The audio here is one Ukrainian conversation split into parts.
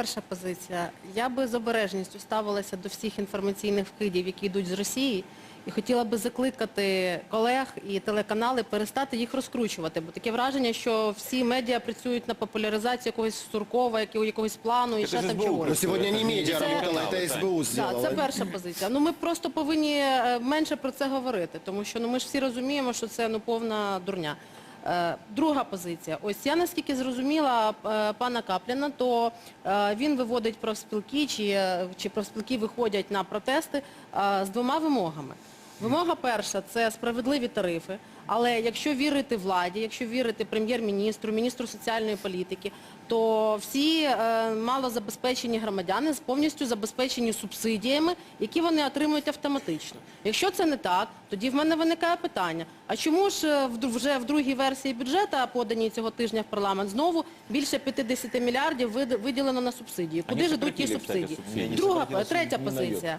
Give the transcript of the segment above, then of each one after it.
Перша позиція. Я би з обережністю ставилася до всіх інформаційних вкидів, які йдуть з Росії, і хотіла би закликати колег і телеканали перестати їх розкручувати, бо таке враження, що всі медіа працюють на популяризацію якогось Суркова, якогось плану і Це ще там чогось. Сегодня не медиа Це- работала, это СБУ Так, це перша позиція. Ну ми просто повинні е, менше про це говорити, тому що ну ми ж всі розуміємо, що це ну повна дурня. Е, Друга позиція. Ось я наскільки зрозуміла е, пана Капліна, то е, він виводить профспілки, чи, профспілки виходять на протести з двома вимогами. Вимога перша це справедливі тарифи. Але якщо вірити владі, якщо вірити прем'єр-міністру, міністру соціальної політики, то всі е, малозабезпечені громадяни повністю забезпечені субсидіями, які вони отримують автоматично. Якщо це не так, тоді в мене виникає питання: а чому ж е, вже в другій версії бюджету, поданій цього тижня в парламент, знову більше 50 мільярдів виділено на субсидії? Куди ж ідуть ті субсидії? Друга, третя позиція.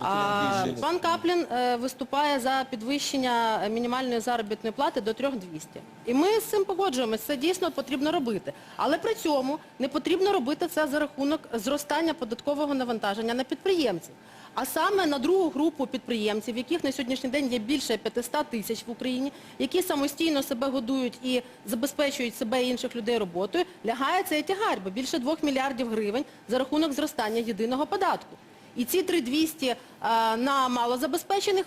А. Пан Каплін е, виступає за підвищення мінімальної заробітної плати до 3200. І ми з цим погоджуємося, це дійсно потрібно робити. Але при цьому не потрібно робити це за рахунок зростання податкового навантаження на підприємців. А саме на другу групу підприємців, яких на сьогоднішній день є більше 500 тисяч в Україні, які самостійно себе годують і забезпечують себе і інших людей роботою, лягає цей тягар, бо більше 2 мільярдів гривень за рахунок зростання єдиного податку. І ці 3200 а, на малозабезпечених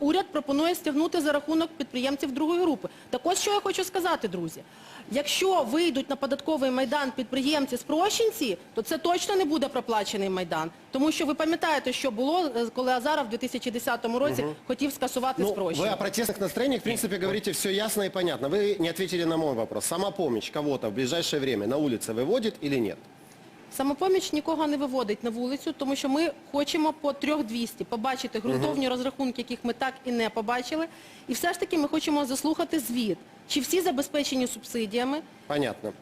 уряд пропонує стягнути за рахунок підприємців другої групи. Так ось що я хочу сказати, друзі. Якщо вийдуть на податковий майдан підприємці-спрощенці, то це точно не буде проплачений майдан. Тому що ви пам'ятаєте, що було, е, коли Азаров в 2010 році хотів скасувати Ну, спрощення. вы о протестных настроениях, в принципе, говорите все ясно и понятно. Вы не ответили на мой вопрос. Самопомощь кого-то в ближайшее время на улице выводит или нет? Самопоміч нікого не виводить на вулицю, тому що ми хочемо по 3200 побачити ґрунтовні розрахунки, яких ми так і не побачили. І все ж таки ми хочемо заслухати звіт, чи всі забезпечені субсидіями, Понятно.